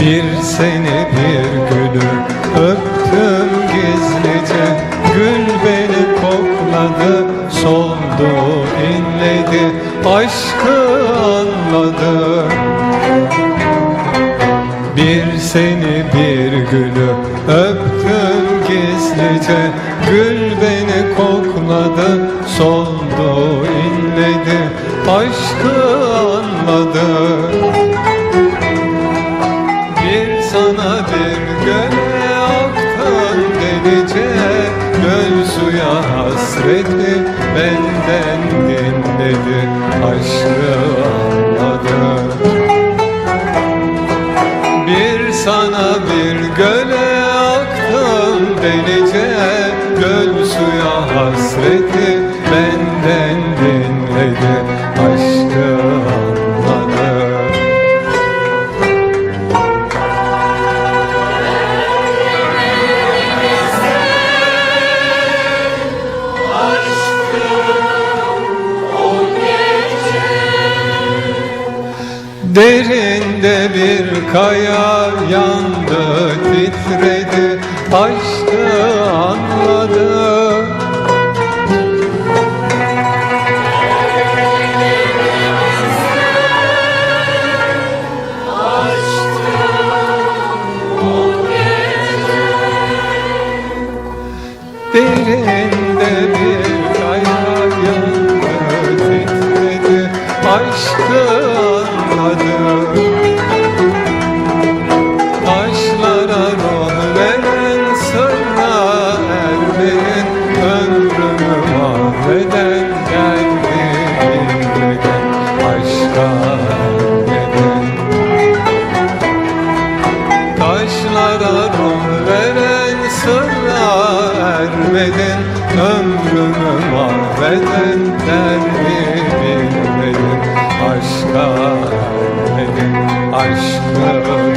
Bir seni bir gülü öptüm gizlice. Gül beni kokladı soldu inledi. Aşkı anladı. Bir seni bir gülü öptüm gizlice. Gül beni kokladı soldu inledi. Aşkı anladı bir göle aktın delice. Göl suya hasreti benden dinledi Aşkı anladı. Bir sana bir göle aktın delice. Göl suya hasreti benden dinledi Derinde bir kaya yandı titredi Aşkı anladı. Derinde bir Aşka ermeden Taşlara ruh veren sırra ermeden Ömrümü mahveden derdi bilmeden Aşka ermeden, Aşkı